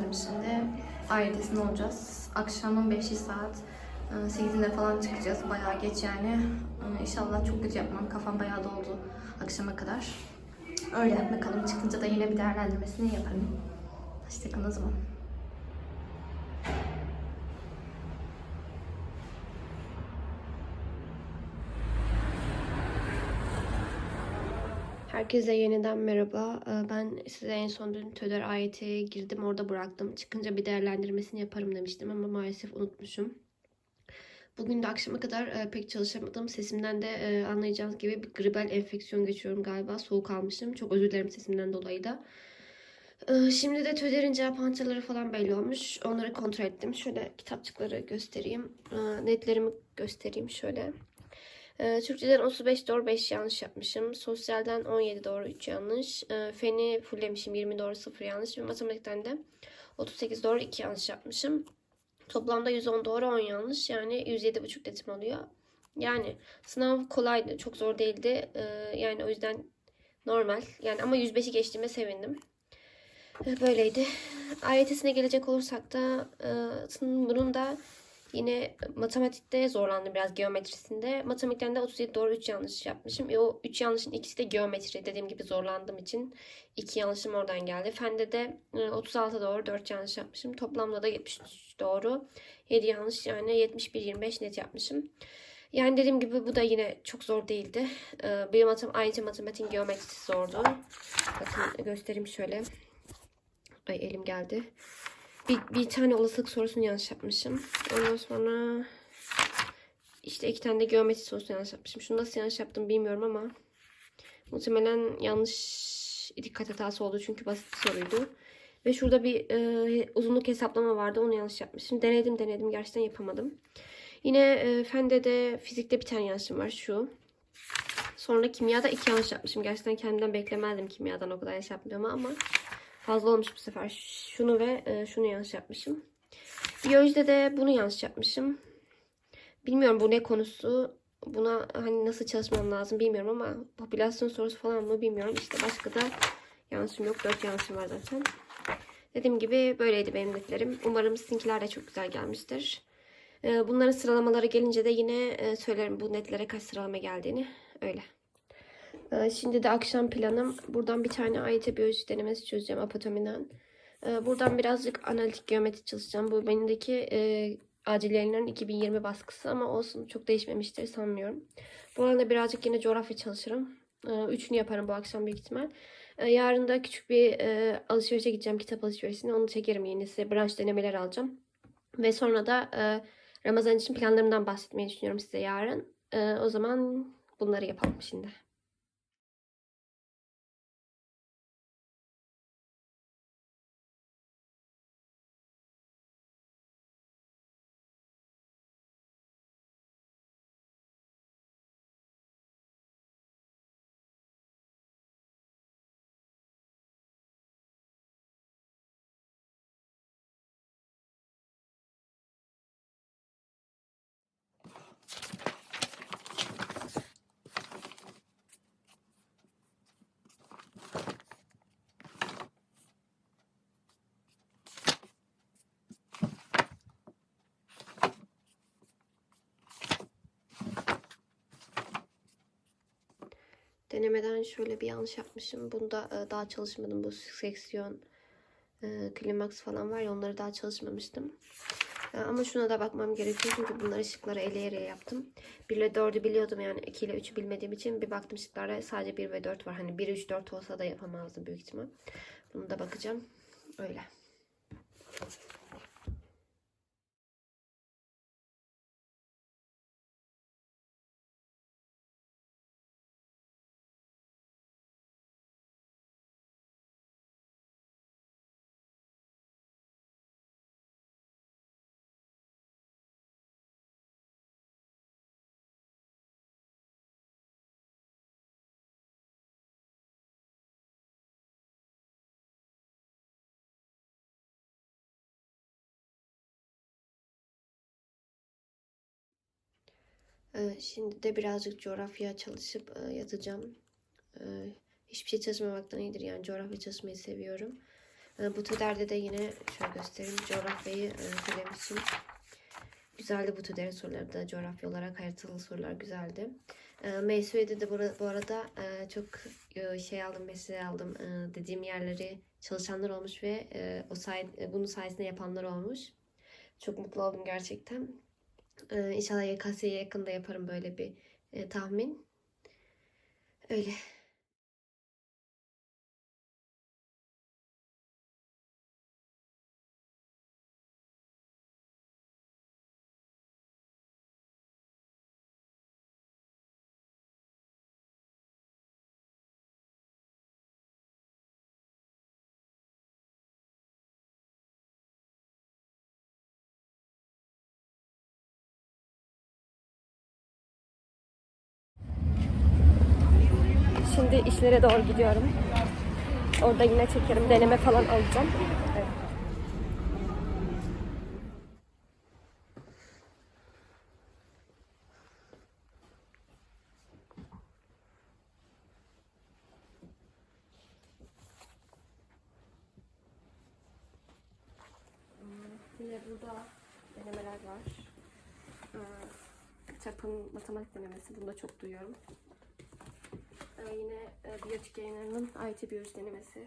geldim şimdi. Ailesinde olacağız. Akşamın 5'i saat. e, 8'inde falan çıkacağız. Bayağı geç yani. E, İnşallah çok kötü yapmam. Kafam bayağı doldu akşama kadar. Öyle bakalım çıkınca da yine bir değerlendirmesini yaparım. Hoşçakalın o zaman. Herkese yeniden merhaba. Ee, Ben size en son dün TÖDER AYT'ye girdim. Orada bıraktım. Çıkınca bir değerlendirmesini yaparım demiştim ama maalesef unutmuşum. Bugün de akşama kadar e, pek çalışamadım. Sesimden de e, anlayacağınız gibi bir gribal enfeksiyon geçiyorum galiba. Soğuk almışım. Çok özür dilerim sesimden dolayı da. Ee, Şimdi de TÖDER'in cevap hançaları falan belli olmuş. Onları kontrol ettim. Şöyle kitapçıkları göstereyim. Ee, Netlerimi göstereyim şöyle. Ee, Türkçeden 35 doğru 5 yanlış yapmışım. Sosyalden 17 doğru 3 yanlış. Ee, Feni fulllemişim 20 doğru 0 yanlış. Ve matematikten de 38 doğru 2 yanlış yapmışım. Toplamda 110 doğru 10 yanlış. Yani 107,5 netim oluyor. Yani sınav kolaydı. Çok zor değildi. Ee, yani o yüzden normal. Yani ama 105'i geçtiğime sevindim. Böyleydi. AYT'sine gelecek olursak da e, bunun da Yine matematikte zorlandım biraz geometrisinde. Matematikten de 37 doğru 3 yanlış yapmışım. E o 3 yanlışın ikisi de geometri. Dediğim gibi zorlandığım için 2 yanlışım oradan geldi. Fende de e, 36 doğru 4 yanlış yapmışım. Toplamda da 73 doğru 7 yanlış yani 71-25 net yapmışım. Yani dediğim gibi bu da yine çok zor değildi. E, Bir matem ayrıca matematiğin geometrisi zordu. Bakın göstereyim şöyle. Ay elim geldi. Bir, bir tane olasılık sorusunu yanlış yapmışım. Ondan sonra işte iki tane de geometri sorusunu yanlış yapmışım. Şunu nasıl yanlış yaptım bilmiyorum ama muhtemelen yanlış dikkat hatası oldu çünkü basit soruydu. Ve şurada bir e, uzunluk hesaplama vardı. Onu yanlış yapmışım. Denedim denedim. Gerçekten yapamadım. Yine e, fende de fizikte bir tane yanlışım var. Şu. Sonra kimyada iki yanlış yapmışım. Gerçekten kendimden beklemezdim kimyadan o kadar yanlış yapmıyorum ama fazla olmuş bu sefer. Şunu ve e, şunu yanlış yapmışım. Biyolojide de bunu yanlış yapmışım. Bilmiyorum bu ne konusu. Buna hani nasıl çalışmam lazım bilmiyorum ama popülasyon sorusu falan mı bilmiyorum. İşte başka da yanlışım yok. Dört yanlışım var zaten. Dediğim gibi böyleydi benim netlerim. Umarım sizinkiler de çok güzel gelmiştir. E, Bunların sıralamaları gelince de yine e, söylerim bu netlere kaç sıralama geldiğini. Öyle. Ee, Şimdi de akşam planım. Buradan bir tane AYT biyoloji denemesi çözeceğim apatomiden. Ee, Buradan birazcık analitik geometri çalışacağım. Bu benimdeki e, acil yayınların 2020 baskısı ama olsun çok değişmemiştir sanmıyorum. Bu arada birazcık yine coğrafya çalışırım. Ee, Üçünü yaparım bu akşam büyük ihtimal. Yarın da küçük bir e, alışverişe gideceğim kitap alışverişine. Onu çekerim yine size branş denemeler alacağım. Ve sonra da e, Ramazan için planlarımdan bahsetmeyi düşünüyorum size yarın. E, O zaman bunları yapalım şimdi. Denemeden şöyle bir yanlış yapmışım. Bunda e, daha çalışmadım. Bu seksiyon, e, klimaks falan var ya onları daha çalışmamıştım. E, ama şuna da bakmam gerekiyor. Çünkü bunları şıkları eleyerek yaptım. 1 ile 4'ü biliyordum yani 2 ile 3'ü bilmediğim için bir baktım şıklarda sadece 1 ve 4 var. Hani 1, 3, 4 olsa da yapamazdım büyük ihtimal. Bunu da bakacağım. Öyle. Şimdi de birazcık coğrafya çalışıp e, yatacağım. Ee, Hiçbir şey çalışmamaktan iyidir yani coğrafya çalışmayı seviyorum. E, bu TÜDER'de de yine şöyle göstereyim. Coğrafyayı e, söylemişim. Güzeldi bu TÜDER'in soruları da. Coğrafya olarak haritalı sorular güzeldi. E, MSÜ'de de bu, ara- bu arada e, çok şey aldım, mesele aldım. Dediğim yerleri çalışanlar olmuş ve o say bunun sayesinde yapanlar olmuş. Çok mutlu oldum gerçekten. E, inşallah YKS'ye yakında yaparım böyle bir e, tahmin. Öyle. Şimdi işlere doğru gidiyorum. Orada yine çekerim. Deneme falan alacağım. Evet. Yine burada denemeler var. Ee, Çapın matematik denemesi. Bunu da çok duyuyorum. Ee, yine e, biyotik yayınlarının IT biyoloji denemesi.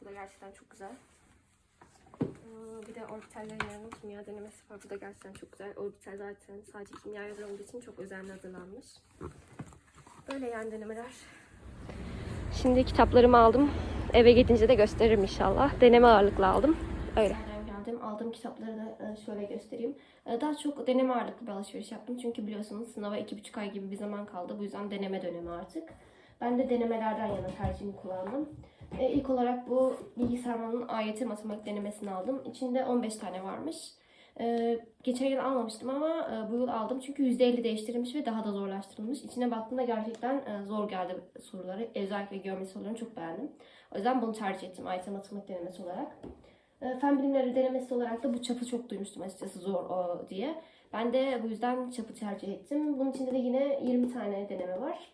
Bu da gerçekten çok güzel. Ee, bir de orbital yayınlarının kimya denemesi var. Bu da gerçekten çok güzel. Orbital zaten sadece kimya yazarı olduğu için çok özenli hazırlanmış. Böyle yani denemeler. Şimdi kitaplarımı aldım. Eve gidince de gösteririm inşallah. Deneme ağırlıklı aldım. Öyle. geldim. Aldığım kitapları da e, şöyle göstereyim. E, Daha çok deneme ağırlıklı bir alışveriş yaptım. Çünkü biliyorsunuz sınava iki buçuk ay gibi bir zaman kaldı. Bu yüzden deneme dönemi artık. Ben de denemelerden yana tercihimi kullandım. E, ilk olarak bu bilgisayarmanın AYT matematik denemesini aldım. İçinde 15 tane varmış. E, geçen yıl almamıştım ama e, bu yıl aldım. Çünkü %50 değiştirilmiş ve daha da zorlaştırılmış. İçine baktığımda gerçekten e, zor geldi soruları. Özellikle geometri sorularını çok beğendim. O yüzden bunu tercih ettim AYT matematik denemesi olarak. E, Fen bilimleri denemesi olarak da bu çapı çok duymuştum açıkçası zor o diye. Ben de bu yüzden çapı tercih ettim. Bunun içinde de yine 20 tane deneme var.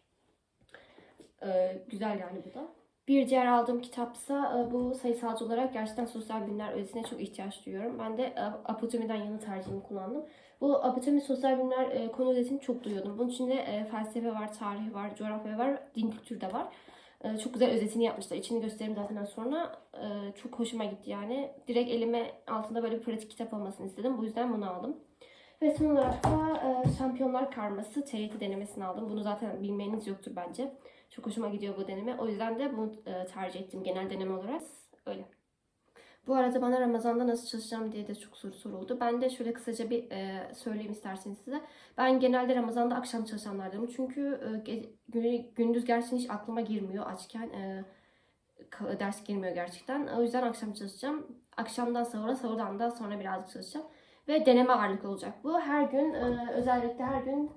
E, güzel yani bu da. Bir diğer aldığım kitapsa e, bu sayısalcı olarak gerçekten sosyal bilimler öğretisine çok ihtiyaç duyuyorum. Ben de e, apotomiden yana tercihimi kullandım. Bu apotemi sosyal bilimler e, konu özetini çok duyuyordum. Bunun içinde felsefe var, tarih var, coğrafya var, din kültürü de var. Çok güzel özetini yapmışlar. İçini göstereyim zaten sonra. Çok hoşuma gitti yani. Direkt elime altında böyle pratik kitap olmasını istedim. Bu yüzden bunu aldım. Ve son olarak da e, Şampiyonlar Karması TYT denemesini aldım. Bunu zaten bilmeniz yoktur bence. Çok hoşuma gidiyor bu deneme. O yüzden de bunu e, tercih ettim genel deneme olarak. Öyle. Bu arada bana Ramazan'da nasıl çalışacağım diye de çok soru soruldu. Ben de şöyle kısaca bir e, söyleyeyim isterseniz size. Ben genelde Ramazan'da akşam çalışanlardanım. Çünkü e, gündüz gerçekten hiç aklıma girmiyor açken. E, ders girmiyor gerçekten. O yüzden akşam çalışacağım. Akşamdan sonra, sahurdan da sonra birazcık çalışacağım. Ve deneme ağırlıklı olacak bu. Her gün, e, özellikle her gün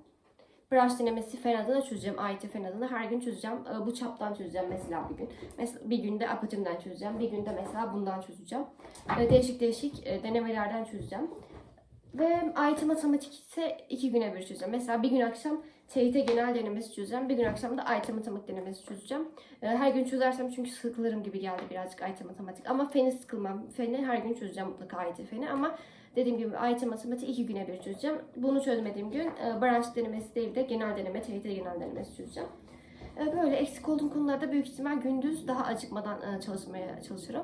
branş denemesi fen adına çözeceğim. AYT fen adına her gün çözeceğim. E, bu çaptan çözeceğim mesela bir gün. Mesela bir günde apatimden çözeceğim. Bir günde mesela bundan çözeceğim. E, değişik değişik e, denemelerden çözeceğim. Ve AYT matematik ise iki güne bir çözeceğim. Mesela bir gün akşam TYT genel denemesi çözeceğim. Bir gün akşam da AYT matematik denemesi çözeceğim. Her gün çözersem çünkü sıkılırım gibi geldi birazcık AYT matematik. Ama feni sıkılmam. Feni her gün çözeceğim mutlaka AYT feni ama dediğim gibi AYT matematik iki güne bir çözeceğim. Bunu çözmediğim gün e, branş denemesi değil de genel deneme, TYT genel denemesi çözeceğim. E, Böyle eksik olduğum konularda büyük ihtimal gündüz daha acıkmadan e, çalışmaya çalışırım.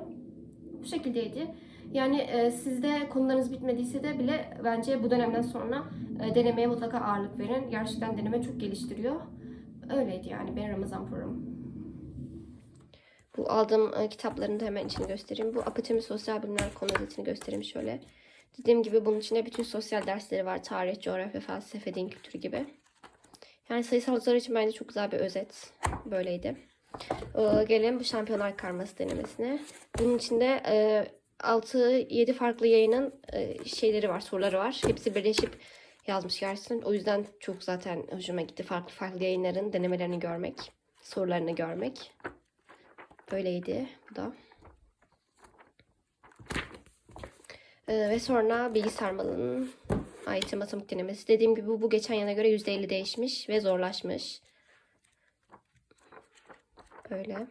Bu şekildeydi. Yani sizde konularınız bitmediyse de bile bence bu dönemden sonra denemeye mutlaka ağırlık verin. Gerçekten deneme çok geliştiriyor. Öyleydi yani benim Ramazan programım. Bu aldığım e, kitapların da hemen içini göstereyim. Bu Apatemi Sosyal Bilimler konu özetini göstereyim şöyle. Dediğim gibi bunun içinde bütün sosyal dersleri var. Tarih, coğrafya, felsefe, din kültürü gibi. Yani sayısalcılar için bence çok güzel bir özet. Böyleydi. Ee, gelelim bu şampiyonlar karması denemesine. Bunun içinde e, 6-7 farklı yayının e, şeyleri var, soruları var. Hepsi birleşip yazmış gerçekten. O yüzden çok zaten hoşuma gitti. Farklı farklı yayınların denemelerini görmek, sorularını görmek. Böyleydi bu da. Ee, ve sonra bilgisayar malının AYT matematik denemesi. Dediğim gibi bu, geçen yana göre %50 değişmiş ve zorlaşmış. Böyle.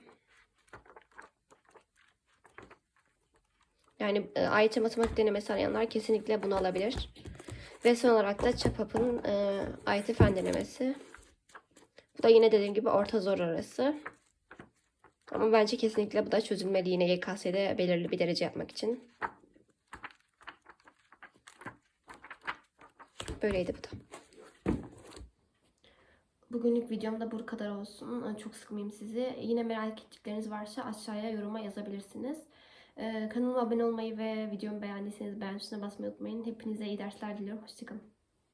Yani e, matematik denemesi arayanlar kesinlikle bunu alabilir. Ve son olarak da ÇAPAP'ın e, fen denemesi. Bu da yine dediğim gibi orta zor arası. Ama bence kesinlikle bu da çözülmeli yine YKS'de belirli bir derece yapmak için. Böyleydi bu da. Bugünlük videom da bu kadar olsun. Çok sıkmayayım sizi. Yine merak ettikleriniz varsa aşağıya yoruma yazabilirsiniz. Ee, Kanalıma abone olmayı ve videomu beğendiyseniz beğen tuşuna basmayı unutmayın. Hepinize iyi dersler diliyorum. Hoşçakalın.